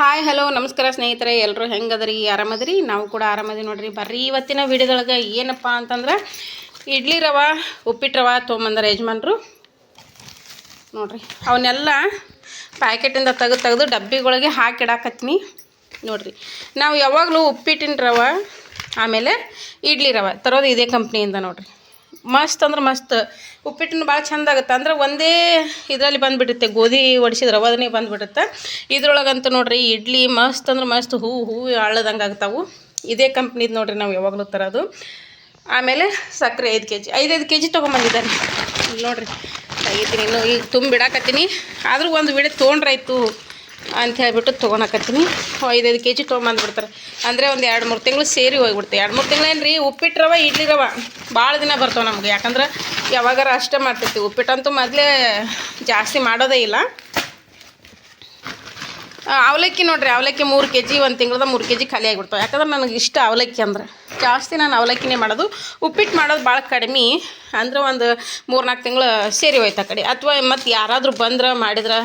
Hi hello ನಮಸ್ಕಾರ ಸ್ನೇಹಿತರೆ ಎಲ್ಲರೂ ಹೆಂಗದ್ರಿ? ಆರಾಮದ್ರಿ? ನಾವು ಕೂಡ ಆರಾಮದಿ ನೋಡ್ರಿ. ಬರ್ರಿ, ಇವತ್ತಿನ ವಿಡಿಯೋದೊಳಗೆ ಏನಪ್ಪ ಅಂತಂದ್ರೆ, ಇಡ್ಲಿ ರವೆ ಉಪ್ಪಿಟ್ಟು ರವ ತೊಗೊಂಬಂದಾರ ಯಜಮಾನ್ರು. ನೋಡ್ರಿ, ಅವನ್ನೆಲ್ಲ ಪ್ಯಾಕೆಟಿಂದ ತೆಗೆದು ತೆಗೆದು ಡಬ್ಬಿಗಳಿಗೆ ಹಾಕಿಡಾಕತ್ತೀನಿ ನೋಡ್ರಿ, ನಾವು ಯಾವಾಗಲೂ ಉಪ್ಪಿಟ್ಟಿನ ರವೆ, ಆಮೇಲೆ ಇಡ್ಲಿ ರವೆ ತರೋದು ಇದೇ ಕಂಪ್ನಿಯಿಂದ ನೋಡ್ರಿ. ಮಸ್ತ್ ಅಂದ್ರೆ ಮಸ್ತ್. ಉಪ್ಪಿಟ್ಟನ್ನು ಭಾಳ ಚಂದ ಆಗುತ್ತೆ. ಅಂದ್ರೆ ಒಂದೇ ಇದರಲ್ಲಿ ಬಂದುಬಿಡುತ್ತೆ ಗೋಧಿ ಒಡಿಸಿದ ರವಾದನೇ ಬಂದುಬಿಡುತ್ತೆ ಇದ್ರೊಳಗಂತೂ ನೋಡ್ರಿ ಇಡ್ಲಿ ಮಸ್ತ್ ಅಂದ್ರೆ ಮಸ್ತ್, ಹೂ ಹೂವು ಅಳ್ಳದಂಗೆ ಆಗ್ತಾವು. ಇದೇ ಕಂಪ್ನಿದು ನೋಡ್ರಿ ನಾವು ಯಾವಾಗಲೂ ತರೋದು. ಆಮೇಲೆ ಸಕ್ಕರೆ ಐದು ಕೆ ಜಿ ಐದೈದು ಕೆ ಜಿ ತೊಗೊಂಬಂದಿದ್ದಾರೆ ನೋಡಿರಿ ತೆಗಿತೀನಿ ಇನ್ನು ಈಗ ತುಂಬಿಡಾಕತ್ತೀನಿ. ಆದರೂ ಒಂದು ವಿಡೆ ತೊಗೊಂಡ್ರಾಯ್ತು ಅಂತ ಹೇಳ್ಬಿಟ್ಟು ತೊಗೊಳಕತ್ತೀನಿ. ಐದೈದು ಕೆ ಜಿ ತೊಗೊಂಬಂದ್ಬಿಡ್ತಾರೆ. ಅಂದರೆ ಒಂದು ಎರಡು ಮೂರು ತಿಂಗಳು ಸೇರಿ ಹೋಗ್ಬಿಡ್ತೆ. ಎರಡು ಮೂರು ತಿಂಗಳೇನು ರೀ ಉಪ್ಪಿಟ್ಟು ರವೆ, ಇಡ್ಲಿ ರವೆ. ಭಾಳ ದಿನ ಬರ್ತಾವೆ ನಮ್ಗೆ. ಯಾಕಂದ್ರೆ ಯಾವಾಗಾರ ಅಷ್ಟೇ ಮಾಡ್ತಿರ್ತೀವಿ. ಉಪ್ಪಿಟ್ಟಂತೂ ಮೊದಲೇ ಜಾಸ್ತಿ ಮಾಡೋದೇ ಇಲ್ಲ. ಅವಲಕ್ಕಿ ನೋಡಿರಿ, ಅವಲಕ್ಕಿ ಮೂರು ಕೆ ಜಿ ಒಂದು ತಿಂಗಳದ ಮೂರು ಕೆ ಜಿ ಖಾಲಿ ಆಗಿಬಿಡ್ತಾವೆ. ಯಾಕಂದ್ರೆ ನನಗೆ ಇಷ್ಟ ಅವಲಕ್ಕಿ ಅಂದ್ರೆ. ಜಾಸ್ತಿ ನಾನು ಅವಲಕ್ಕಿನೇ ಮಾಡೋದು. ಉಪ್ಪಿಟ್ಟು ಮಾಡೋದು ಭಾಳ ಕಡಿಮೆ. ಅಂದ್ರೆ ಒಂದು ಮೂರು ನಾಲ್ಕು ತಿಂಗಳು ಸೇರಿ ಹೋಯ್ತು ಕಡೆ. ಅಥವಾ ಮತ್ತು ಯಾರಾದರೂ ಬಂದ್ರೆ, ಮಾಡಿದ್ರೆ,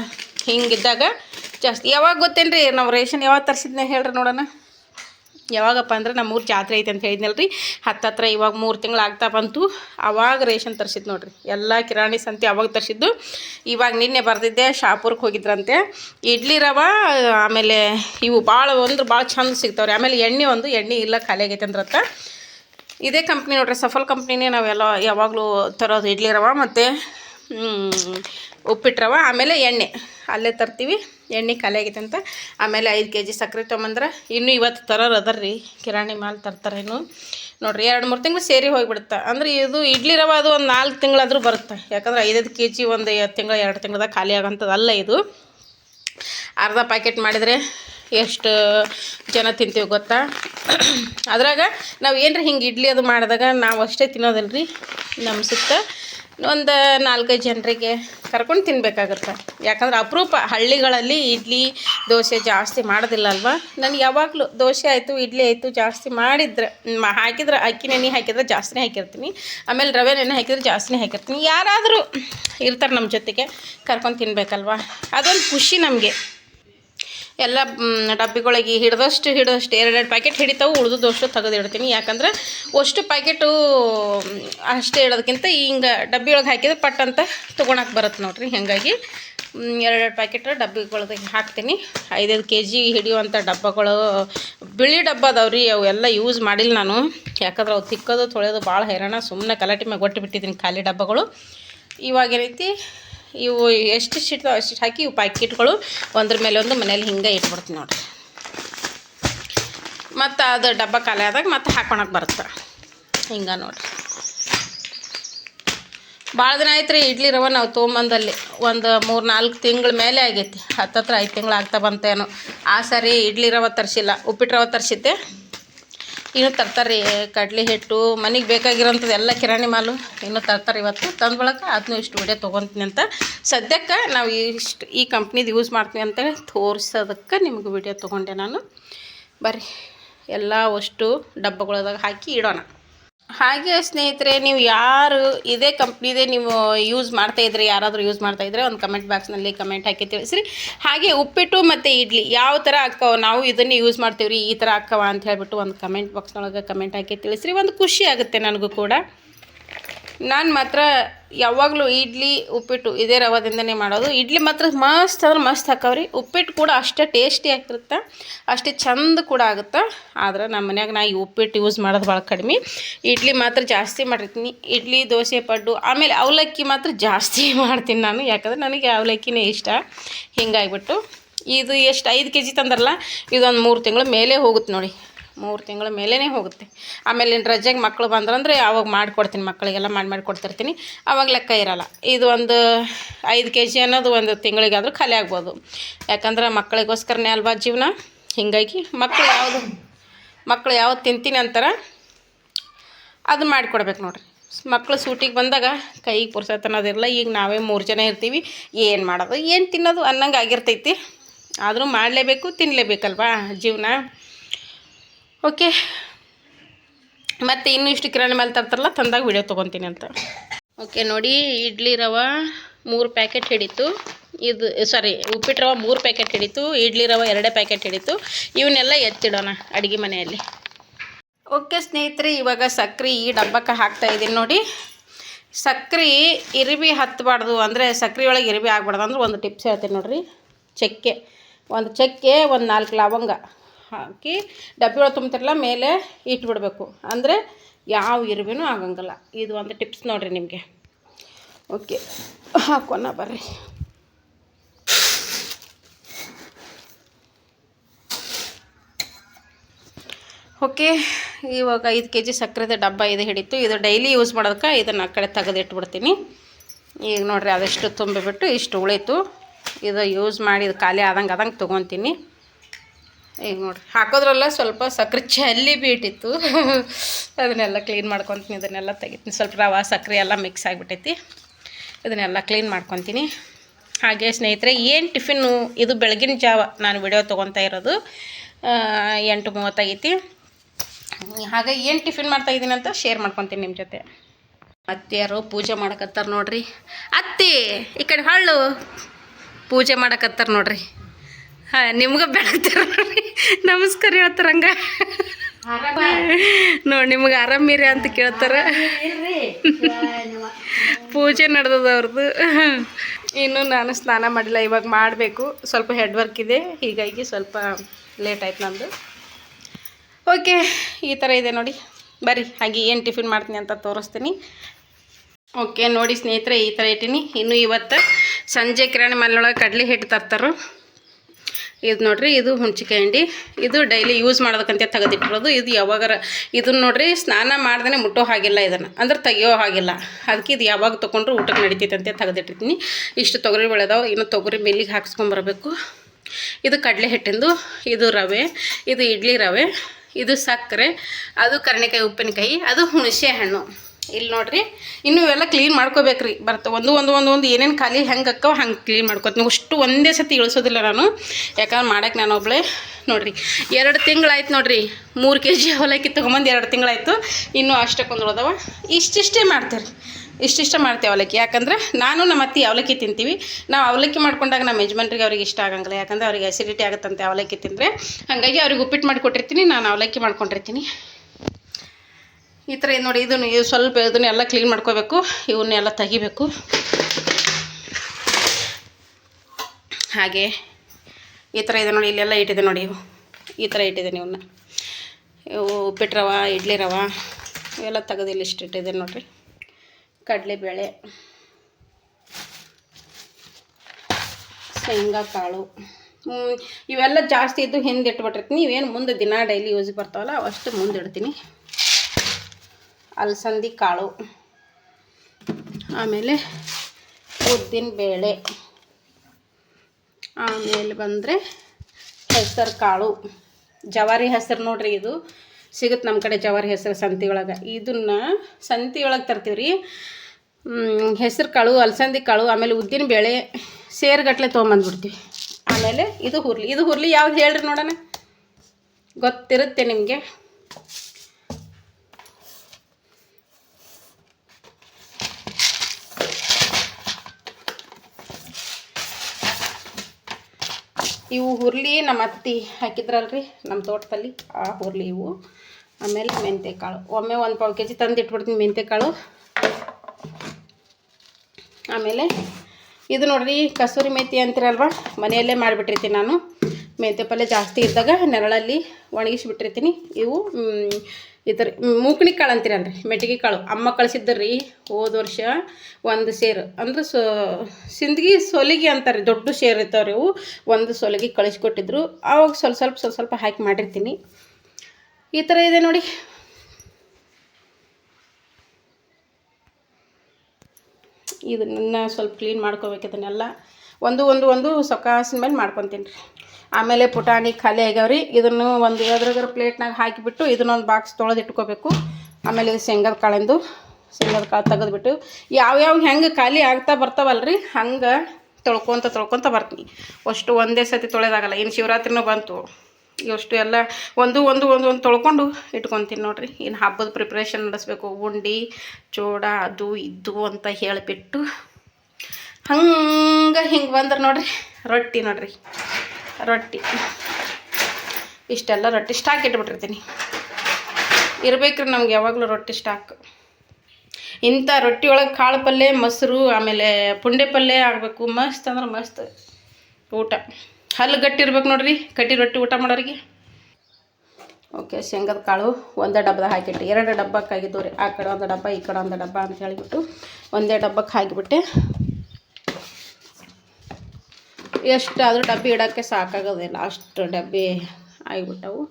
ಹಿಂಗಿದ್ದಾಗ ಜಾಸ್ತಿ. ಯಾವಾಗ ಗೊತ್ತೇನ್ರಿ? ನಾವು ರೇಷನ್ ಯಾವಾಗ ತರಿಸಿದ್ನೆ ಹೇಳ್ರಿ ನೋಡೋಣ. ಯಾವಾಗಪ್ಪ ಅಂದ್ರೆ ನಮ್ಮ ಊರು ಜಾತ್ರೆ ಐತೆ ಅಂತ ಹೇಳಿದ್ನಲ್ಲ ರೀ ಹತ್ತತ್ರ ಇವಾಗ ಮೂರು ತಿಂಗಳು ಆಗ್ತಾ ಬಂತು ಅವಾಗ ರೇಷನ್ ತರಿಸಿದ್ದು ನೋಡ್ರಿ. ಎಲ್ಲ ಕಿರಾಣಿ ಸಂತೆ ಅವಾಗ ತರಿಸಿದ್ದು. ಇವಾಗ ನಿನ್ನೆ ಬರೆದಿದ್ದೆ ಶಾಪುರ್ಗೆ ಹೋಗಿದ್ರಂತೆ. ಇಡ್ಲಿ ರವ, ಆಮೇಲೆ ಇವು ಭಾಳ ಒಂದು ಭಾಳ ಚಂದ ಸಿಗ್ತಾವ್ರಿ. ಆಮೇಲೆ ಎಣ್ಣೆ ಒಂದು, ಎಣ್ಣೆ ಇಲ್ಲ ಖಾಲಿ ಆಗೈತೆ ಅಂದ್ರತ್ತ. ಇದೇ ಕಂಪ್ನಿ ನೋಡ್ರಿ, ಸಫಲ್ ಕಂಪ್ನಿನೇ ನಾವೆಲ್ಲ ಯಾವಾಗಲೂ ತರೋದು ಇಡ್ಲಿ ರವ ಮತ್ತು ಉಪ್ಪಿಟ್ಟು ರವ, ಆಮೇಲೆ ಎಣ್ಣೆ. ಅಲ್ಲೇ ತರ್ತೀವಿ. ಎಣ್ಣೆ ಖಾಲಿ ಆಗೈತೆ ಅಂತ ಆಮೇಲೆ ಐದು ಕೆ ಜಿ ಸಕ್ಕರೆ ತೊಗೊಂಬಂದ್ರೆ ಇನ್ನೂ ಇವತ್ತು ತರೋರು ಅದಾರ ರೀ ಕಿರಾಣಿ ಮಾಲ್ ತರ್ತಾರೆ ಇನ್ನು. ನೋಡಿರಿ, ಎರಡು ಮೂರು ತಿಂಗಳು ಸೇರಿ ಹೋಗಿಬಿಡುತ್ತೆ. ಅಂದ್ರೆ ಇದು ಇಡ್ಲಿ ರವೆ ಅದು ಒಂದು ನಾಲ್ಕು ತಿಂಗಳಾದರೂ ಬರುತ್ತೆ. ಯಾಕಂದ್ರೆ ಐದೈದು ಕೆ ಜಿ ಒಂದು ತಿಂಗಳು, ಎರಡು ತಿಂಗಳದಾಗ ಖಾಲಿ ಆಗೋಂಥದ್ದಲ್ಲ ಇದು. ಅರ್ಧ ಪ್ಯಾಕೆಟ್ ಮಾಡಿದರೆ ಎಷ್ಟು ಜನ ತಿಂತೀವಿ ಗೊತ್ತಾ? ಅದ್ರಾಗ ನಾವು ಏನರ ಹಿಂಗೆ ಇಡ್ಲಿ ಅದು ಮಾಡಿದಾಗ ನಾವು ಅಷ್ಟೇ ತಿನ್ನೋದಲ್ಲ ರೀ ನಮ್ಮ ಸುತ್ತ. ಒಂದು ನಾಲ್ಕೈದು ಜನರಿಗೆ ಕರ್ಕೊಂಡು ತಿನ್ನಬೇಕಾಗತ್ತೆ ಯಾಕಂದ್ರೆ ಅಪರೂಪ ಹಳ್ಳಿಗಳಲ್ಲಿ ಇಡ್ಲಿ, ದೋಸೆ ಜಾಸ್ತಿ ಮಾಡೋದಿಲ್ಲ ಅಲ್ವಾ? ನಾನು ಯಾವಾಗಲೂ ದೋಸೆ ಆಯಿತು, ಇಡ್ಲಿ ಆಯಿತು ಜಾಸ್ತಿ ಮಾಡಿದ್ರೆ ಹಾಕಿದ್ರೆ ಅಕ್ಕಿ ನೆನೆ ಹಾಕಿದ್ರೆ ಜಾಸ್ತಿನೇ ಹಾಕಿರ್ತೀನಿ. ಆಮೇಲೆ ರವೆ ನೆನೆ ಹಾಕಿದ್ರೆ ಜಾಸ್ತಿನೇ ಹಾಕಿರ್ತೀನಿ. ಯಾರಾದರೂ ಇರ್ತಾರೆ ನಮ್ಮ ಜೊತೆಗೆ ಕರ್ಕೊಂಡು ತಿನ್ಬೇಕಲ್ವಾ? ಅದೊಂದು ಖುಷಿ ನಮಗೆ. ಎಲ್ಲ ಡಬ್ಬಿಗಳಿಗೆ ಹಿಡ್ದಷ್ಟು ಹಿಡಿದಷ್ಟು ಎರಡೆರಡು ಪ್ಯಾಕೆಟ್ ಹಿಡಿತಾವು ಉಳಿದಷ್ಟು ತೆಗೆದು ಇಡ್ತೀನಿ. ಯಾಕಂದ್ರೆ ಅಷ್ಟು ಪ್ಯಾಕೆಟು ಅಷ್ಟೇ ಇಡೋದಕ್ಕಿಂತ ಹಿಂಗೆ ಡಬ್ಬಿ ಒಳಗೆ ಹಾಕಿದ್ರೆ ಪಟ್ ಅಂತ ತೊಗೊಳಕ್ಕೆ ಬರುತ್ತೆ ನೋಡ್ರಿ. ಹಾಗಾಗಿ ಎರಡೆರಡು ಪ್ಯಾಕೆಟ್ ಡಬ್ಬಿಗಳಿಗೆ ಹಾಕ್ತೀನಿ. ಐದೈದು ಕೆ ಜಿ ಹಿಡಿಯುವಂಥ ಡಬ್ಬಗಳು, ಬಿಳಿ ಡಬ್ಬ ಅದಾವೆ ರೀ ಅವೆಲ್ಲ ಯೂಸ್ ಮಾಡಿಲ್ಲ ನಾನು. ಯಾಕಂದ್ರೆ ಅವು ತಿಕ್ಕೋದು ತೊಳೆಯೋದು ಭಾಳ ಹೈರಾಣ. ಸುಮ್ಮನೆ ಕಲಾಟಿ ಮ್ಯಾಗ ಒಟ್ಟು ಬಿಟ್ಟಿದ್ದೀನಿ ಖಾಲಿ ಡಬ್ಬಗಳು. ಇವಾಗ ಏನೈತಿ ಇವು ಎಷ್ಟು ಶೀಟ್ ಅಷ್ಟು ಹಾಕಿ ಇವು ಪ್ಯಾಕೆಟ್ಗಳು ಒಂದ್ರ ಮೇಲೆ ಒಂದು ಮನೇಲಿ ಹಿಂಗೆ ಇಟ್ಬಿಡ್ತೀನಿ ನೋಡಿರಿ. ಮತ್ತು ಅದು ಡಬ್ಬ ಖಾಲಿ ಆದಾಗ ಮತ್ತೆ ಹಾಕೊಳಕ್ಕೆ ಬರುತ್ತೆ. ಹಿಂಗೆ ನೋಡಿರಿ. ಭಾಳ ದಿನ ಆಯ್ತು ರೀ ಇಡ್ಲಿ ರವೆ ನಾವು ತೊಗೊಂಬಂದಲ್ಲಿ. ಒಂದು ಮೂರು ನಾಲ್ಕು ತಿಂಗಳ ಮೇಲೆ ಆಗೈತಿ. ಹತ್ತತ್ರ ಐದು ತಿಂಗಳು ಆಗ್ತಾ ಬಂತೇನೋ. ಆ ಸಾರಿ ಇಡ್ಲಿ ರವೆ ತರಿಸಿಲ್ಲ. ಉಪ್ಪಿಟ್ಟು ರವೆ ತರಿಸಿದ್ದೆ. ಇನ್ನು ತರ್ತಾರೆ ಕಡ್ಲೆ ಹಿಟ್ಟು, ಮನೆಗೆ ಬೇಕಾಗಿರೋಂಥದ್ದು ಎಲ್ಲ ಕಿರಾಣಿ ಮಾಲು ಇನ್ನೂ ತರ್ತಾರೆ ಇವತ್ತು. ತಂದ ಬಳಕ ಅದನ್ನೂ ಇಷ್ಟು ವಿಡಿಯೋ ತೊಗೊತೀನಿ ಅಂತ. ಸದ್ಯಕ್ಕೆ ನಾವು ಇಷ್ಟು ಈ ಕಂಪ್ನಿದು ಯೂಸ್ ಮಾಡ್ತೀವಿ ಅಂತೇಳಿ ತೋರಿಸೋದಕ್ಕೆ ನಿಮ್ಗೆ ವಿಡಿಯೋ ತೊಗೊಂಡೆ ನಾನು. ಬರ್ರಿ, ಎಲ್ಲ ಅಷ್ಟು ಡಬ್ಬಗಳದಾಗ ಹಾಕಿ ಇಡೋಣ. ಹಾಗೆ ಸ್ನೇಹಿತರೆ, ನೀವು ಯಾರು ಇದೇ ಕಂಪ್ನಿದೇ ನೀವು ಯೂಸ್ ಮಾಡ್ತಾ ಇದ್ರೆ, ಯಾರಾದರೂ ಯೂಸ್ ಮಾಡ್ತಾ ಇದ್ರೆ ಒಂದು ಕಮೆಂಟ್ ಬಾಕ್ಸ್ನಲ್ಲಿ ಕಮೆಂಟ್ ಹಾಕಿ ತಿಳಿಸ್ರಿ. ಹಾಗೆ ಉಪ್ಪಿಟ್ಟು ಮತ್ತು ಇಡ್ಲಿ, ಯಾವ ಥರ ಅಕ್ಕವ ನಾವು ಇದನ್ನೇ ಯೂಸ್ ಮಾಡ್ತೀವಿ ಈ ಥರ ಅಕ್ಕವ ಅಂತ ಹೇಳ್ಬಿಟ್ಟು ಒಂದು ಕಮೆಂಟ್ ಬಾಕ್ಸ್ನೊಳಗೆ ಕಮೆಂಟ್ ಹಾಕಿ ತಿಳಿಸ್ರಿ. ಒಂದು ಖುಷಿ ಆಗುತ್ತೆ ನನಗೂ ಕೂಡ. ನಾನು ಮಾತ್ರ ಯಾವಾಗಲೂ ಇಡ್ಲಿ, ಉಪ್ಪಿಟ್ಟು ಇದೇ ರವಾದಿಂದನೇ ಮಾಡೋದು. ಇಡ್ಲಿ ಮಾತ್ರ ಮಸ್ತ್ ಅಂದ್ರೆ ಮಸ್ತ್ ಹಾಕವ್ರಿ. ಉಪ್ಪಿಟ್ಟು ಕೂಡ ಅಷ್ಟೇ ಟೇಸ್ಟಿ ಆಗಿರುತ್ತೆ. ಅಷ್ಟೇ ಚಂದ ಕೂಡ ಆಗುತ್ತೆ. ಆದ್ರೆ ನಮ್ಮ ಮನ್ಯಾಗ ನಾ ಈ ಉಪ್ಪಿಟ್ಟು ಯೂಸ್ ಮಾಡೋದು ಭಾಳ ಕಡಿಮೆ. ಇಡ್ಲಿ ಮಾತ್ರ ಜಾಸ್ತಿ ಮಾಡಿರ್ತೀನಿ. ಇಡ್ಲಿ, ದೋಸೆ, ಪಡ್ಡು, ಆಮೇಲೆ ಅವಲಕ್ಕಿ ಮಾತ್ರ ಜಾಸ್ತಿ ಮಾಡ್ತೀನಿ ನಾನು. ಯಾಕಂದ್ರೆ ನನಗೆ ಅವಲಕ್ಕಿನೇ ಇಷ್ಟ. ಹಿಂಗಾಗಿಬಿಟ್ಟು ಇದು ಎಷ್ಟು ಐದು ಕೆ ಜಿ ತಂದ್ರಲ್ಲ, ಇದೊಂದು ಮೂರು ತಿಂಗಳು ಮೇಲೆ ಹೋಗುತ್ತೆ ನೋಡಿ. ಮೂರು ತಿಂಗಳ ಮೇಲೇ ಹೋಗುತ್ತೆ. ಆಮೇಲೆ ಇನ್ನು ರಜೆಗೆ ಮಕ್ಕಳು ಬಂದ್ರಂದ್ರೆ ಅವಾಗ ಮಾಡಿಕೊಡ್ತೀನಿ ಮಕ್ಕಳಿಗೆಲ್ಲ ಮಾಡಿ ಮಾಡಿ ಕೊಡ್ತಿರ್ತೀನಿ ಅವಾಗ ಲೆಕ್ಕ ಇರಲ್ಲ. ಇದು ಒಂದು ಐದು ಕೆ ಜಿ ಅನ್ನೋದು ಒಂದು ತಿಂಗಳಿಗಾದರೂ ಖಾಲಿ ಆಗ್ಬೋದು. ಯಾಕಂದ್ರೆ ಮಕ್ಕಳಿಗೋಸ್ಕರನೇ ಅಲ್ವಾ ಜೀವನ? ಹೀಗಾಗಿ ಮಕ್ಕಳು ಯಾವುದು ಮಕ್ಕಳು ಯಾವ್ದು ತಿಂತೀನಿ ಅಂತಾರೆ ಅದು ಮಾಡಿಕೊಡ್ಬೇಕು ನೋಡ್ರಿ. ಮಕ್ಕಳು ಸೂಟಿಗೆ ಬಂದಾಗ ಕೈಗೆ ಪುರ್ಸತ್ ಅನ್ನೋದಿರಲ್ಲ ಈಗ ನಾವೇ ಮೂರು ಜನ ಇರ್ತೀವಿ, ಏನು ಮಾಡೋದು, ಏನು ತಿನ್ನೋದು ಅನ್ನಂಗೆ ಆಗಿರ್ತೈತಿ. ಆದರೂ ಮಾಡಲೇಬೇಕು ತಿನ್ನಲೇಬೇಕಲ್ವಾ ಜೀವನ? ಓಕೆ ಮತ್ತು ಇನ್ನೂ ಇಷ್ಟು ಕಿರಾಣಿ ಮೇಲೆ ತರ್ತಾರಲ್ಲ, ತಂದಾಗ ವಿಡಿಯೋ ತೊಗೊತೀನಿ ಅಂತ. ಓಕೆ ನೋಡಿ, ಇಡ್ಲಿ ರವೆ ಮೂರು ಪ್ಯಾಕೆಟ್ ಹಿಡಿತು. ಇದು ಸಾರಿ ಉಪ್ಪಿಟ್ಟು ರವೆ ಮೂರು ಪ್ಯಾಕೆಟ್ ಹಿಡಿತು, ಇಡ್ಲಿ ರವೆ ಎರಡೇ ಪ್ಯಾಕೆಟ್ ಹಿಡಿತು. ಇವನ್ನೆಲ್ಲ ಎತ್ತಿಡೋಣ ಅಡುಗೆ ಮನೆಯಲ್ಲಿ. ಓಕೆ ಸ್ನೇಹಿತರೆ, ಇವಾಗ ಸಕ್ಕರೆ ಈ ಡಬ್ಬಕ್ಕೆ ಹಾಕ್ತಾ ಇದ್ದೀನಿ ನೋಡಿ. ಸಕ್ಕರೆ ಇರಿಬಿ ಹತ್ತಬಾರ್ದು ಅಂದರೆ ಸಕ್ಕರೆ ಒಳಗೆ ಇರಿಬಿ ಆಗ್ಬಾರ್ದು ಅಂದ್ರೆ ಒಂದು ಟಿಪ್ಸ್ ಹೇಳ್ತೀನಿ ನೋಡಿರಿ. ಚಕ್ಕೆ, ಒಂದು ಚಕ್ಕೆ, ಒಂದು ನಾಲ್ಕು ಲವಂಗ. ಹಾಕಿ ಡಬ್ಬಿ ಒಳಗೆ ತುಂಬ್ತಿರಲ್ಲ ಮೇಲೆ ಇಟ್ಬಿಡ್ಬೇಕು. ಅಂದರೆ ಯಾವ ಇರುವೇನೂ ಆಗಂಗಿಲ್ಲ. ಇದು ಒಂದು ಟಿಪ್ಸ್ ನೋಡಿರಿ ನಿಮಗೆ. ಓಕೆ ಹಾಕೋಣ ಬರ್ರಿ. ಓಕೆ ಇವಾಗ ಐದು ಕೆ ಜಿ ಸಕ್ಕರೆದ ಡಬ್ಬ ಇದು ಹಿಡಿತು. ಇದು ಡೈಲಿ ಯೂಸ್ ಮಾಡೋದಕ್ಕೆ ಇದನ್ನು ಆ ಕಡೆ ತೆಗೆದಿಟ್ಬಿಡ್ತೀನಿ. ಈಗ ನೋಡಿರಿ ಅದೆಷ್ಟು ತುಂಬಿಬಿಟ್ಟು ಇಷ್ಟು ಉಳೀತು. ಇದು ಯೂಸ್ ಮಾಡಿ, ಇದು ಖಾಲಿ ಆದಂಗೆ ಆದಂಗೆ ತೊಗೊತೀನಿ. ಈಗ ನೋಡಿರಿ. ಹಾಕೋದ್ರಲ್ಲ ಸ್ವಲ್ಪ ಸಕ್ಕರೆ ಚಲ್ಲಿ ಬೀಟಿತ್ತು ಅದನ್ನೆಲ್ಲ ಕ್ಲೀನ್ ಮಾಡ್ಕೊತೀನಿ, ಇದನ್ನೆಲ್ಲ ತೆಗಿತೀನಿ. ಸ್ವಲ್ಪ ರವೆ ಸಕ್ಕರೆ ಎಲ್ಲ ಮಿಕ್ಸ್ ಆಗಿಬಿಟ್ಟೈತಿ. ಇದನ್ನೆಲ್ಲ ಕ್ಲೀನ್ ಮಾಡ್ಕೊತೀನಿ. ಹಾಗೆ ಸ್ನೇಹಿತರೆ, ಏನು ಟಿಫಿನ್ನು ಇದು ಬೆಳಗಿನ ಜಾವ ನಾನು ವಿಡಿಯೋ ತೊಗೊತಾ ಇರೋದು. ಎಂಟು ಮೂವತ್ತಾಗೈತಿ ಹಾಗೆ ಏನು ಟಿಫಿನ್ ಮಾಡ್ತಾ ಇದ್ದೀನಿ ಅಂತ ಶೇರ್ ಮಾಡ್ಕೊತೀನಿ ನಿಮ್ಮ ಜೊತೆ. ಅತ್ತೆಯರು ಪೂಜೆ ಮಾಡಕತ್ತಾರ ನೋಡ್ರಿ. ಅತ್ತಿ, ಈ ಕಡೆ ಹಳ್ಳು ಪೂಜೆ ಮಾಡಕತ್ತಾರ ನೋಡ್ರಿ. ಹಾಂ, ನಿಮ್ಗೆ ಬೆಳಗ್ತಾರ ನಮಸ್ಕಾರ ಹೇಳ್ತಾರ ಹಂಗ. ನೋಡಿ, ನಿಮ್ಗೆ ಆರಾಮಿರಿ ಅಂತ ಕೇಳ್ತಾರ. ಪೂಜೆ ನಡೆದದ ಅವ್ರದ್ದು ಇನ್ನು ನಾನು ಸ್ನಾನ ಮಾಡಿಲ್ಲ, ಇವಾಗ ಮಾಡಬೇಕು. ಸ್ವಲ್ಪ ಹೆಡ್ ವರ್ಕ್ ಇದೆ, ಹೀಗಾಗಿ ಸ್ವಲ್ಪ ಲೇಟ್ ಆಯ್ತು ನಂದು. ಓಕೆ ಈ ಥರ ಇದೆ ನೋಡಿ. ಬರ್ರಿ, ಹಾಗೆ ಏನು ಟಿಫಿನ್ ಮಾಡ್ತೀನಿ ಅಂತ ತೋರಿಸ್ತೀನಿ. ಓಕೆ ನೋಡಿ ಸ್ನೇಹಿತರೆ, ಈ ಥರ ಇಟ್ಟೀನಿ. ಇನ್ನು ಇವತ್ತು ಸಂಜೆ ಕಿರಾಣಿ ಮನೆಯೊಳಗೆ ಕಡಲೆ ಹಿಟ್ಟು ತರ್ತಾರೆ. ಇದು ನೋಡ್ರಿ, ಇದು ಹುಣ್ಚಿಕಾಯಿ ಹಿಂಡಿ ಇದು ಡೈಲಿ ಯೂಸ್ ಮಾಡೋದಕ್ಕಂತ ತೆಗೆದಿಟ್ಟಿರೋದು. ಇದು ಯಾವಾಗಾರ ಇದನ್ನ ನೋಡ್ರಿ, ಸ್ನಾನ ಮಾಡ್ದೇ ಮುಟ್ಟೋ ಹಾಗಿಲ್ಲ ಇದನ್ನು. ಅಂದ್ರೆ ತೆಗಿಯೋ ಹಾಗಿಲ್ಲ. ಅದಕ್ಕೆ ಇದು ಯಾವಾಗ ತೊಗೊಂಡ್ರು ಊಟಕ್ಕೆ ನಡಿತೈತೆ ಅಂತ ತೆಗೆದಿಟ್ಟಿರ್ತೀನಿ. ಇಷ್ಟು ತೊಗರಿ ಬೆಳೆದಾವೆ, ಇನ್ನು ತೊಗರಿ ಮಿಲ್ಲಿಗೆ ಹಾಕ್ಸ್ಕೊಂಬರ್ಬೇಕು ಇದು ಕಡಲೆ ಹಿಟ್ಟಿಂದು, ಇದು ರವೆ, ಇದು ಇಡ್ಲಿ ರವೆ, ಇದು ಸಕ್ಕರೆ, ಅದು ಕರ್ಣಿಕಾಯಿ, ಉಪ್ಪಿನಕಾಯಿ, ಅದು ಹುಣಸೆ ಹಣ್ಣು ಇಲ್ಲಿ ನೋಡಿರಿ, ಇನ್ನು ಇವೆಲ್ಲ ಕ್ಲೀನ್ ಮಾಡ್ಕೋಬೇಕ್ರಿ. ಬರ್ತ ಒಂದು ಒಂದು ಒಂದು ಒಂದು ಏನೇನು ಖಾಲಿ ಹೆಂಗೆ ಅಕ್ಕವ ಹಂಗೆ ಕ್ಲೀನ್ ಮಾಡ್ಕೊತೀನಿ ಅಷ್ಟು ಒಂದೇ ಸತಿ ಇಳಿಸೋದಿಲ್ಲ ನಾನು. ಯಾಕಂದ್ರೆ ಮಾಡಕ್ಕೆ ನಾನು ಒಬ್ಬಳೆ ನೋಡಿರಿ, ಎರಡು ತಿಂಗಳಾಯ್ತು ನೋಡಿರಿ. ಮೂರು ಕೆ ಜಿ ಅವಲಕ್ಕಿ ತೊಗೊಂಬಂದು ಎರಡು ತಿಂಗಳಾಯಿತು. ಇನ್ನೂ ಅಷ್ಟಕ್ಕೊಂದು ಉಳ್ದವ. ಇಷ್ಟಿಷ್ಟೇ ಮಾಡ್ತೇವೆ ಇಷ್ಟಿಷ್ಟ ಮಾಡ್ತೇವೆ ಅವಲಕ್ಕಿ. ಯಾಕಂದ್ರೆ ನಾನು ನಮ್ಮ ಅತ್ತಿ ಅವಲಕ್ಕಿ ತಿಂತೀವಿ. ನಾವು ಅವಲಕ್ಕಿ ಮಾಡ್ಕೊಂಡಾಗ ನಮ್ಮ ಯಜಮಾನ್ರಿಗೆ ಅವ್ರಿಗೆ ಇಷ್ಟ ಆಗಂಗಿಲ್ಲ. ಯಾಕಂದ್ರೆ ಅವ್ರಿಗೆ ಅಸಿಡಿಟಿ ಆಗುತ್ತಂತೆ ಅವಲಕ್ಕಿ ತಿಂದರೆ. ಹಾಗಾಗಿ ಅವ್ರಿಗೆ ಉಪ್ಪಿಟ್ಟು ಮಾಡಿಕೊಟ್ಟಿರ್ತೀನಿ ನಾನು ಅವಲಕ್ಕಿ ಮಾಡ್ಕೊಂಡಿರ್ತೀನಿ. ಈ ಥರ ನೋಡಿ ಇದನ್ನು ಇದು ಸ್ವಲ್ಪ ಇದನ್ನೆಲ್ಲ ಕ್ಲೀನ್ ಮಾಡ್ಕೋಬೇಕು. ಇವನ್ನೆಲ್ಲ ತೆಗಿಬೇಕು. ಹಾಗೆ ಈ ಥರ ಇದೆ ನೋಡಿ, ಇಲ್ಲೆಲ್ಲ ಇಟ್ಟಿದೆ ನೋಡಿ ಇವು. ಈ ಥರ ಇಟ್ಟಿದ್ದೀನಿ ಇವನ್ನ ಇವು ಉಪ್ಪಿಟ್ಟು ರವೆ, ಇಡ್ಲಿ ರವೆ, ಇವೆಲ್ಲ ತೆಗೆದು ಇಲ್ಲಿ ಇಷ್ಟು ಇಟ್ಟಿದೆ ನೋಡಿರಿ. ಕಡಲೆಬೇಳೆ, ಶೇಂಗಾ ಕಾಳು ಇವೆಲ್ಲ ಜಾಸ್ತಿ ಇದ್ದು ಹಿಂದೆ ಇಟ್ಬಿಟ್ಟಿರ್ತೀನಿ ಇವೇನು ಮುಂದೆ ದಿನ ಡೈಲಿ ಯೂಸ್ ಬರ್ತಾವಲ್ಲ, ಅಷ್ಟು ಮುಂದೆ ಇಡ್ತೀನಿ ಅಲಸಂದಿ ಕಾಳು. ಆಮೇಲೆ ಉದ್ದಿನ ಬೇಳೆ. ಆಮೇಲೆ ಬಂದರೆ ಹೆಸರು ಕಾಳು. ಜವಾರಿ ಹೆಸರು ನೋಡ್ರಿ ಇದು. ಸಿಗುತ್ತೆ ನಮ್ಮ ಕಡೆ ಜವಾರಿ ಹೆಸರು ಸಂತಿ ಒಳಗೆ. ಇದನ್ನು ಸಂತಿ ಒಳಗೆ ತರ್ತೀವಿ ರೀ ಹೆಸರು ಕಾಳು, ಅಲಸಂದಿ ಕಾಳು, ಆಮೇಲೆ ಉದ್ದಿನ ಬೇಳೆ ಸೇರ್ಗಟ್ಲೆ ತೊಗೊಂಬಂದ್ಬಿಡ್ತೀವಿ. ಆಮೇಲೆ ಇದು ಹುರ್ಲಿ. ಇದು ಹುರ್ಲಿ ಯಾವ್ದು ಹೇಳ್ರಿ ನೋಡೋಣ. ಗೊತ್ತಿರುತ್ತೆ ನಿಮಗೆ? ಇವು ಹುರ್ಲಿ ನಮ್ಮ ಅತ್ತಿ ಹಾಕಿದ್ರಲ್ರಿ ನಮ್ಮ ತೋಟದಲ್ಲಿ ಆ ಹುರ್ಲಿ ಇವು. ಆಮೇಲೆ ಮೆಂತ್ಯಕಾಳು ಒಮ್ಮೆ ಒಂದು ಪಾವು ಕೆ ಜಿ ತಂದು ಇಟ್ಬಿಡ್ತೀನಿ ಮೆಂತ್ಯಕಾಳು ಆಮೇಲೆ ಇದು ನೋಡ್ರಿ ಕಸೂರಿ ಮೇಥಿ ಅಂತೀರಲ್ವ? ಮನೆಯಲ್ಲೇ ಮಾಡಿಬಿಟ್ಟಿರ್ತೀನಿ ನಾನು. ಮೆಂತ್ಯ ಪಲ್ಯ ಜಾಸ್ತಿ ಇದ್ದಾಗ ನೆರಳಲ್ಲಿ ಒಣಗಿಸಿಬಿಟ್ಟಿರ್ತೀನಿ. ಇವು ಮ್, ಥರ ಮೂಕಣಿ ಕಾಳು ಅಂತೀರಲ್ರಿ ಮೆಟ್ಟಿಗೆ ಕಾಳು. ಅಮ್ಮ ಕಳಿಸಿದ್ದರಿ ಹೋದ ವರ್ಷ ಒಂದು ಸೇರು. ಅಂದ್ರೆ ಸೊ ಸಿಂದಗಿ ಸೊಲಿಗೆ ಅಂತಾರೆ ದೊಡ್ಡ ಸೇರು ಇರ್ತಾವ್ರಿ ಅವು. ಒಂದು ಸೊಲಿಗೆ ಕಳಿಸ್ಕೊಟ್ಟಿದ್ರು ಆವಾಗ ಸ್ವಲ್ಪ ಸ್ವಲ್ಪ ಸ್ವಲ್ಪ ಸ್ವಲ್ಪ ಹಾಕಿ ಮಾಡಿರ್ತೀನಿ. ಈ ಥರ ಇದೆ ನೋಡಿ. ಇದನ್ನ ಸ್ವಲ್ಪ ಕ್ಲೀನ್ ಮಾಡ್ಕೋಬೇಕು ಇದನ್ನೆಲ್ಲ. ಒಂದು ಒಂದು ಒಂದು ಸೊಕಾಸಿನ ಮೇಲೆ ಮಾಡ್ಕೊತೀನಿ. ರೀ ಆಮೇಲೆ ಪುಟಾಣಿ, ಖಾಲಿ ಆಗ್ಯಾವ್ರಿ. ಇದನ್ನು ಒಂದು ಯಾವ್ದ್ರಾಗ ಪ್ಲೇಟ್ನಾಗ ಹಾಕಿಬಿಟ್ಟು ಇದನ್ನೊಂದು ಬಾಕ್ಸ್ ತೊಳೆದು ಇಟ್ಕೋಬೇಕು. ಆಮೇಲೆ ಇದು ಶೇಂಗದ ಕಾಳಿಂದು. ಶೇಂಗದ ಕಾಳು ತೆಗೆದ್ಬಿಟ್ಟು ಯಾವ್ಯಾವ ಹೆಂಗೆ ಖಾಲಿ ಆಗ್ತಾ ಬರ್ತಾವಲ್ರಿ, ಹಂಗೆ ತೊಳ್ಕೊತ ತೊಳ್ಕೊತ ಬರ್ತೀನಿ. ಅಷ್ಟು ಒಂದೇ ಸತಿ ತೊಳೆದಾಗಲ್ಲ ಇನ್ನು ಶಿವರಾತ್ರಿನೂ ಬಂತು. ಇವಷ್ಟು ಎಲ್ಲ ಒಂದು ಒಂದು ಒಂದು ಒಂದು ತೊಳ್ಕೊಂಡು ಇಟ್ಕೊತೀನಿ ನೋಡ್ರಿ. ಇನ್ನು ಹಬ್ಬದ ಪ್ರಿಪ್ರೇಷನ್ ನಡೆಸ್ಬೇಕು. ಉಂಡಿ, ಚೋಡ, ಅದು, ಇದು ಅಂತ ಹೇಳಿಬಿಟ್ಟು ಹಂಗೆ ಹಿಂಗೆ ಬಂದ್ರೆ ನೋಡ್ರಿ, ರೊಟ್ಟಿ ನೋಡ್ರಿ. ರೊಟ್ಟಿ. ಇಷ್ಟೆಲ್ಲ ರೊಟ್ಟಿ ಸ್ಟಾಕ್ ಇಟ್ಬಿಟ್ಟಿರ್ತೀನಿ. ಇರ್ಬೇಕ್ರಿ ನಮ್ಗೆ ಯಾವಾಗಲೂ ರೊಟ್ಟಿ ಸ್ಟಾಕ್ ಇಂಥ ರೊಟ್ಟಿ ಒಳಗೆ ಕಾಳು ಪಲ್ಯ, ಮೊಸರು, ಆಮೇಲೆ ಪುಂಡೆ ಪಲ್ಯ ಆಗಬೇಕು. ಮಸ್ತ್ ಅಂದ್ರೆ ಮಸ್ತ್ ಊಟ. ಹಲ್ಲು ಗಟ್ಟಿ ಇರ್ಬೇಕು ನೋಡ್ರಿ. ಕಟ್ಟಿ ರೊಟ್ಟಿ ಊಟ ಮಾಡೋರಿಗೆ. ಓಕೆ, ಶೇಂಗದ ಕಾಳು ಒಂದೇ ಡಬ್ಬದಾಗ ಹಾಕಿಟ್ಟು ಎರಡು ಡಬ್ಬಕ್ಕೆ ಆಗಿದ್ದು ರೀ. ಆ ಕಡೆ ಒಂದು ಡಬ್ಬ, ಈ ಕಡೆ ಒಂದು ಡಬ್ಬ ಅಂತ ಹೇಳಿಬಿಟ್ಟು ಒಂದೇ ಡಬ್ಬಕ್ಕೆ ಹಾಕಿಬಿಟ್ಟೆ. ಎಷ್ಟಾದರೂ ಡಬ್ಬಿ ಇಡೋಕ್ಕೆ ಸಾಕಾಗೋದಿಲ್ಲ. ಅಷ್ಟು ಡಬ್ಬಿ ಆಗಿಬಿಟ್ಟವು.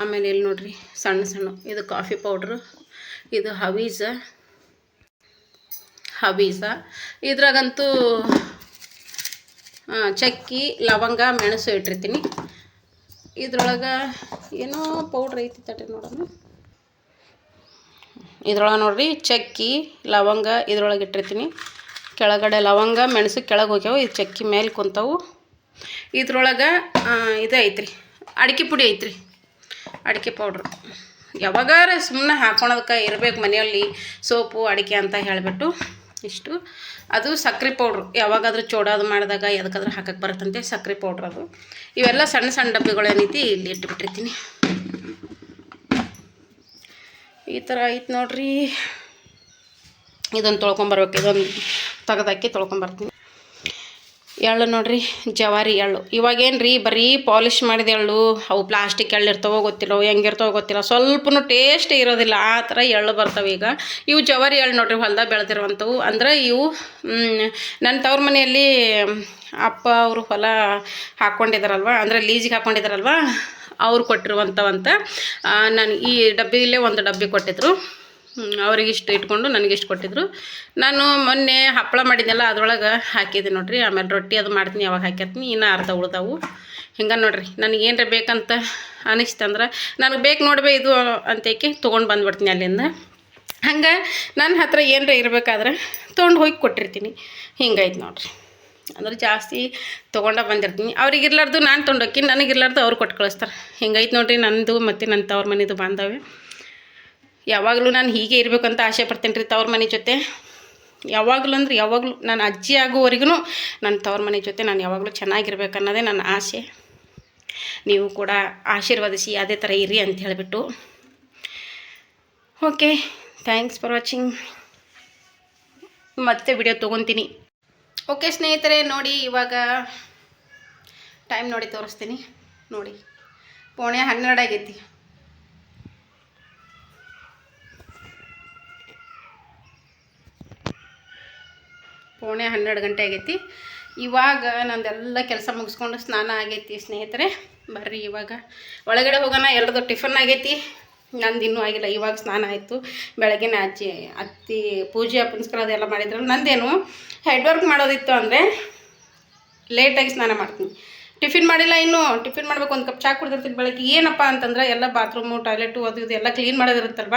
ಆಮೇಲೆ ಇಲ್ಲಿ ನೋಡ್ರಿ, ಸಣ್ಣ ಸಣ್ಣ. ಇದು ಕಾಫಿ ಪೌಡ್ರು, ಇದು ಹವೀಸ. ಹವೀಸ. ಇದ್ರಾಗಂತೂ ಚಕ್ಕಿ, ಲವಂಗ, ಮೆಣಸು ಇಟ್ಟಿರ್ತೀನಿ. ಇದ್ರೊಳಗೆ ಏನೋ ಪೌಡ್ರ್ ಐತಿ ತಟ್ಟಿ ನೋಡೋಣ. ಇದ್ರೊಳಗೆ ನೋಡ್ರಿ, ಚಕ್ಕಿ, ಲವಂಗ ಇದ್ರೊಳಗೆ ಇಟ್ಟಿರ್ತೀನಿ. ಕೆಳಗಡೆ ಲವಂಗ, ಮೆಣಸು ಕೆಳಗೆ ಹೋಗ್ಯಾವ ಇದು ಚಕ್ಕಿ ಮೇಲೆ ಕುಂತವು. ಇದ್ರೊಳಗೆ ಇದು ಐತ್ರಿ, ಅಡಿಕೆ ಪುಡಿ ಐತ್ರಿ, ಅಡಿಕೆ ಪೌಡ್ರು ಯಾವಾಗಾರ ಸುಮ್ಮನೆ ಹಾಕೊಳೋದಕ್ಕೆ ಇರಬೇಕು ಮನೆಯಲ್ಲಿ, ಸೋಪು, ಅಡಿಕೆ ಅಂತ ಹೇಳಿಬಿಟ್ಟು ಇಷ್ಟು. ಅದು ಸಕ್ಕರೆ ಪೌಡ್ರು ಯಾವಾಗಾದ್ರೂ ಚೋಡಾದು ಮಾಡಿದಾಗ ಎದಕ್ಕಾದ್ರೂ ಹಾಕಕ್ಕೆ ಬರುತ್ತಂತೆ ಸಕ್ಕರೆ ಪೌಡ್ರ್ ಅದು. ಇವೆಲ್ಲ ಸಣ್ಣ ಸಣ್ಣ ಡಬ್ಬಿಗಳೇನೈತಿ ಇಲ್ಲಿ ಇಟ್ಬಿಟ್ಟಿರ್ತೀನಿ. ಈ ಥರ ಐತೆ ನೋಡ್ರಿ. ಇದನ್ನು ತೊಳ್ಕೊಂಬರ್ಬೇಕು ಇದೊಂದು ತೆಗೆದಾಕಿ ತೊಳ್ಕೊಂಬರ್ತೀನಿ ಎಳ್ಳು ನೋಡ್ರಿ, ಜವಾರಿ ಎಳ್ಳು. ಇವಾಗೇನು ರೀ ಬರೀ ಪಾಲಿಷ್ ಮಾಡಿದ ಎಳ್ಳು, ಅವು ಪ್ಲಾಸ್ಟಿಕ್ ಎಳ್ಳು ಇರ್ತವೋ ಗೊತ್ತಿಲ್ಲ ಹೆಂಗಿರ್ತವೋ ಗೊತ್ತಿಲ್ಲ. ಸ್ವಲ್ಪನೂ ಟೇಸ್ಟ್ ಇರೋದಿಲ್ಲ, ಆ ಥರ ಎಳ್ಳು ಬರ್ತವೆ ಈಗ. ಇವು ಜವಾರಿ ಎಳ್ಳು ನೋಡ್ರಿ, ಹೊಲ್ದಾಗ ಬೆಳೆದಿರುವಂಥವು. ಅಂದ್ರೆ ಇವು ನನ್ನ ತವ್ರ ಮನೆಯಲ್ಲಿ ಅಪ್ಪ ಅವರು ಹೊಲ ಹಾಕ್ಕೊಂಡಿದ್ದಾರಲ್ವ ಅಂದರೆ ಲೀಜಿಗೆ ಹಾಕ್ಕೊಂಡಿದ್ದಾರಲ್ವ ಅವ್ರು ಕೊಟ್ಟಿರುವಂಥವಂತ ನಾನು ಈ ಡಬ್ಬಿಲೇ ಒಂದು ಡಬ್ಬಿ ಕೊಟ್ಟಿದ್ರು. ಅವ್ರಿಗೆ ಇಷ್ಟು ಇಟ್ಕೊಂಡು ನನಗೆ ಇಷ್ಟು ಕೊಟ್ಟಿದ್ರು. ನಾನು ಮೊನ್ನೆ ಹಪ್ಪಳ ಮಾಡಿದ್ದೆಲ್ಲ ಅದರೊಳಗೆ ಹಾಕಿದ್ದೆ ನೋಡ್ರಿ. ಆಮೇಲೆ ರೊಟ್ಟಿ ಅದು ಮಾಡ್ತೀನಿ ಯಾವಾಗ ಹಾಕಿರ್ತೀನಿ. ಇನ್ನೂ ಅರ್ಧ ಉಳ್ದಾವು. ಹಿಂಗೆ ನೋಡ್ರಿ, ನನಗೆ ಏನರ ಬೇಕಂತ ಅನಿಸ್ತಂದ್ರೆ ನನಗೆ ಬೇಕು ನೋಡ್ಬೇ ಇದು ಅಂತೇಕೆ ತೊಗೊಂಡು ಬಂದ್ಬಿಡ್ತೀನಿ ಅಲ್ಲಿಂದ. ಹಂಗೆ ನನ್ನ ಹತ್ರ ಏನರ ಇರಬೇಕಾದ್ರೆ ತೊಗೊಂಡು ಹೋಗಿ ಕೊಟ್ಟಿರ್ತೀನಿ. ಹಿಂಗೈತೆ ನೋಡ್ರಿ. ಅಂದ್ರೆ ಜಾಸ್ತಿ ತೊಗೊಂಡ ಬಂದಿರ್ತೀನಿ. ಅವ್ರಿಗೆ ಇರ್ಲಾರ್ದು ನಾನು ತೊಗೊಂಡೋಗಿ ನನಗೆ ಇರ್ಲಾರ್ದು ಅವ್ರು ಕೊಟ್ಟು ಕಳಿಸ್ತಾರೆ. ಹಿಂಗೈತೆ ನೋಡ್ರಿ, ನಂದು ಮತ್ತು ನನ್ನ ತವ್ರ ಮನೆದು ಬಾಂಧವ್ಯ. ಯಾವಾಗಲೂ ನಾನು ಹೀಗೆ ಇರಬೇಕಂತ ಆಸೆ ಪಡ್ತೇನೆ ರೀ ತವ್ರ ಮನೆ ಜೊತೆ. ಯಾವಾಗಲೂ ಅಂದ್ರೆ ಯಾವಾಗಲೂ ನಾನು ಅಜ್ಜಿ ಆಗೋವರೆಗೂ ನನ್ನ ತವ್ರ ಮನೆ ಜೊತೆ ನಾನು ಯಾವಾಗಲೂ ಚೆನ್ನಾಗಿರ್ಬೇಕು ಅನ್ನೋದೇ ನನ್ನ ಆಸೆ. ನೀವು ಕೂಡ ಆಶೀರ್ವದಿಸಿ ಅದೇ ಥರ ಇರಿ ಅಂತ ಹೇಳಿಬಿಟ್ಟು. ಓಕೆ ಥ್ಯಾಂಕ್ಸ್ ಫಾರ್ ವಾಚಿಂಗ್ ಮತ್ತೆ ವಿಡಿಯೋ ತೊಗೊತೀನಿ. ಓಕೆ ಸ್ನೇಹಿತರೆ, ನೋಡಿ ಇವಾಗ ಟೈಮ್ ನೋಡಿ ತೋರಿಸ್ತೀನಿ. ನೋಡಿ ಪೋಣೆ ಹನ್ನೆರಡು ಪೌಣೆ ಹನ್ನೆರಡು ಗಂಟೆ ಆಗೈತಿ. ಇವಾಗ ನಂದೆಲ್ಲ ಕೆಲಸ ಮುಗಿಸ್ಕೊಂಡು ಸ್ನಾನ ಆಗೈತಿ ಸ್ನೇಹಿತರೆ. ಬರ್ರಿ ಇವಾಗ. ಒಳಗಡೆ ಹೋಗೋಣ ಎಲ್ಲರದು ಟಿಫನ್ ಆಗೈತಿ. ನಂದು ಇನ್ನೂ ಆಗಿಲ್ಲ, ಇವಾಗ ಸ್ನಾನ ಆಯಿತು. ಬೆಳಗ್ಗೆನೆ ಅಜ್ಜಿ, ಅತ್ತಿ ಪೂಜೆ, ಪುನಸ್ಕಾರ ಅದೆಲ್ಲ ಮಾಡಿದ್ರು. ನಂದೇನು ಹೆಡ್ ವರ್ಕ್ ಮಾಡೋದಿತ್ತು ಅಂದರೆ ಲೇಟಾಗಿ ಸ್ನಾನ ಮಾಡ್ತೀನಿ. ಟಿಫಿನ್ ಮಾಡಿಲ್ಲ ಇನ್ನು. ಟಿಫಿನ್ ಮಾಡ್ಬೇಕು, ಒಂದು ಕಪ್ ಚಾ ಕುಡ್ದಿರ್ತೀನಿ ಬೆಳಗ್ಗೆ. ಏನಪ್ಪ ಅಂತಂದ್ರೆ ಎಲ್ಲ ಬಾತ್ರೂಮು ಟಾಯ್ಲೆಟು ಅದು ಇದು ಎಲ್ಲ ಕ್ಲೀನ್ ಮಾಡೋದಿರುತ್ತಲ್ವ?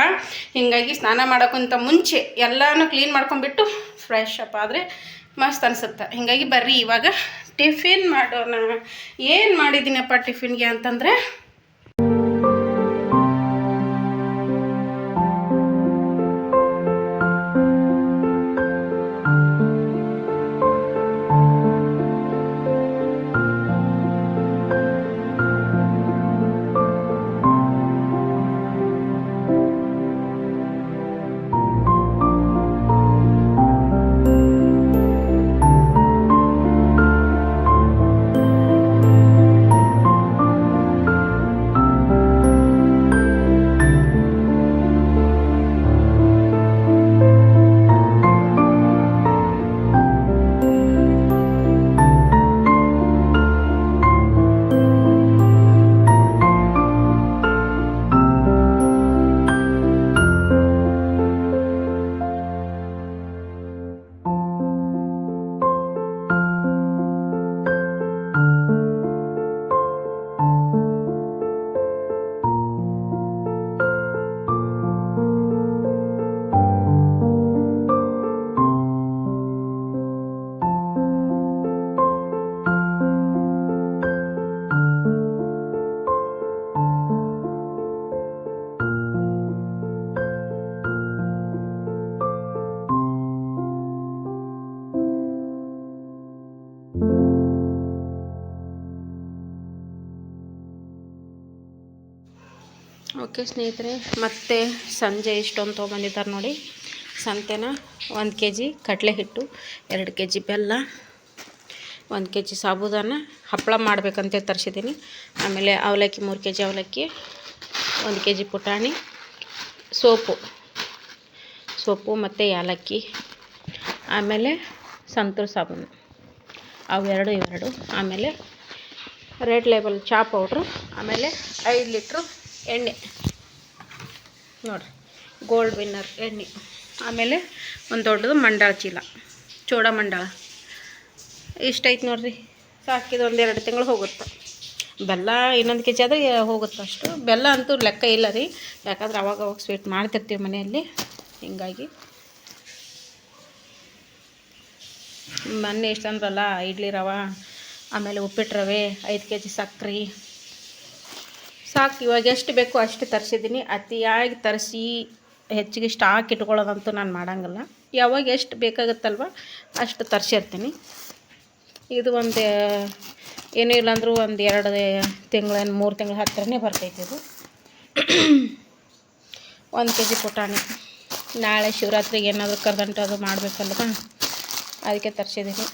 ಹೀಗಾಗಿ ಸ್ನಾನ ಮಾಡೋಕ್ಕಿಂತ ಮುಂಚೆ ಎಲ್ಲನೂ ಕ್ಲೀನ್ ಮಾಡ್ಕೊಂಡ್ಬಿಟ್ಟು ಫ್ರೆಶ್ ಅಪ್ಪ. ಆದರೆ ಮಸ್ತ್ ಅನ್ಸುತ್ತೆ. ಹೀಗಾಗಿ ಬರ್ರಿ ಇವಾಗ. ಟಿಫಿನ್ ಮಾಡೋಣ. ಏನು ಮಾಡಿದ್ದೀನಪ್ಪ ಟಿಫಿನ್ಗೆ ಅಂತಂದರೆ ಓಕೆ ಸ್ನೇಹಿತರೆ, ಮತ್ತೆ ಸಂಜೆ ಇಷ್ಟೊಂದು ತೊಗೊಂಡಿದ್ದಾರೆ ನೋಡಿ. ಸಂತೆನ ಒಂದು ಕೆ ಜಿ ಕಡಲೆ ಹಿಟ್ಟು ಎರಡು ಕೆ ಜಿ ಬೆಲ್ಲ, ಒಂದು ಕೆ ಜಿ ಸಾಬೂದಾನ, ಹಪ್ಪಳ ಮಾಡಬೇಕಂತ ತರಿಸಿದ್ದೀನಿ. ಆಮೇಲೆ ಅವಲಕ್ಕಿ, ಮೂರು ಕೆ ಜಿ ಅವಲಕ್ಕಿ, ಒಂದು ಕೆ ಜಿ ಪುಟಾಣಿ, ಸೋಪು ಸೋಪು ಮತ್ತು ಏಲಕ್ಕಿ ಆಮೇಲೆ ಸಂತೂರ್ ಸಾಬೂನು. ಅವೆರಡು ಇವೆರಡು ಆಮೇಲೆ ರೆಡ್ ಲೇಬಲ್ ಚಾ ಪೌಡ್ರು, ಆಮೇಲೆ ಐದು ಲೀಟ್ರು ಎಣ್ಣೆ. ನೋಡಿರಿ. ಗೋಲ್ಡ್ ವಿನ್ನರ್ ಎಣ್ಣೆ. ಆಮೇಲೆ ಒಂದು ದೊಡ್ಡದು ಮಂಡಾಳ ಚೀಲ. ಚೋಡ ಮಂಡಾಳ. ಇಷ್ಟೈತೆ ನೋಡ್ರಿ? ಸಾಕಿದ ಒಂದು ಎರಡು ತಿಂಗಳು ಹೋಗುತ್ತೆ. ಬೆಲ್ಲ ಇನ್ನೊಂದು ಕೆ ಜಿ ಆದರೆ ಹೋಗುತ್ತೆ ಅಷ್ಟು. ಬೆಲ್ಲ ಅಂತೂ ಲೆಕ್ಕ ಇಲ್ಲ ರೀ. ಯಾಕಂದ್ರೆ ಅವಾಗ ಅವಾಗ ಸ್ವೀಟ್ ಮಾಡ್ತಿರ್ತೀವಿ ಮನೆಯಲ್ಲಿ. ಹಿಂಗಾಗಿ. ಮೊನ್ನೆ ಎಷ್ಟು ಅಂದ್ರಲ್ಲ, ಇಡ್ಲಿ ರವೆ, ಆಮೇಲೆ ಉಪ್ಪಿಟ್ಟು ರವೆ, ಐದು ಕೆ ಜಿ ಸಕ್ರೆ. ಸಾಕು, ಇವಾಗ ಎಷ್ಟು ಬೇಕೋ ಅಷ್ಟು ತರಿಸಿದ್ದೀನಿ. ಅತಿಯಾಗಿ ತರಿಸಿ ಹೆಚ್ಚಿಗೆ ಸ್ಟಾಕ್ ಇಟ್ಕೊಳ್ಳೋದಂತೂ ನಾನು ಮಾಡೋಂಗಿಲ್ಲ. ಯಾವಾಗ ಎಷ್ಟು ಬೇಕಾಗುತ್ತಲ್ವ ಅಷ್ಟು ತರಿಸಿರ್ತೀನಿ. ಇದು ಒಂದು, ಏನೂ ಇಲ್ಲಾಂದ್ರೂ ಒಂದು ಎರಡು ತಿಂಗಳೇನು ಮೂರು ತಿಂಗಳ ಹತ್ತಿರನೇ ಬರ್ತೈತೆ ಇದು. ಒಂದು ಕೆ ಜಿ ಪುಟಾಣಿ. ನಾಳೆ ಶಿವರಾತ್ರಿಗೆ ಏನಾದರೂ ಕರ್ದಂಟು ಅದು ಮಾಡಬೇಕಲ್ವ? ಅದಕ್ಕೆ ತರಿಸಿದ್ದೀನಿ.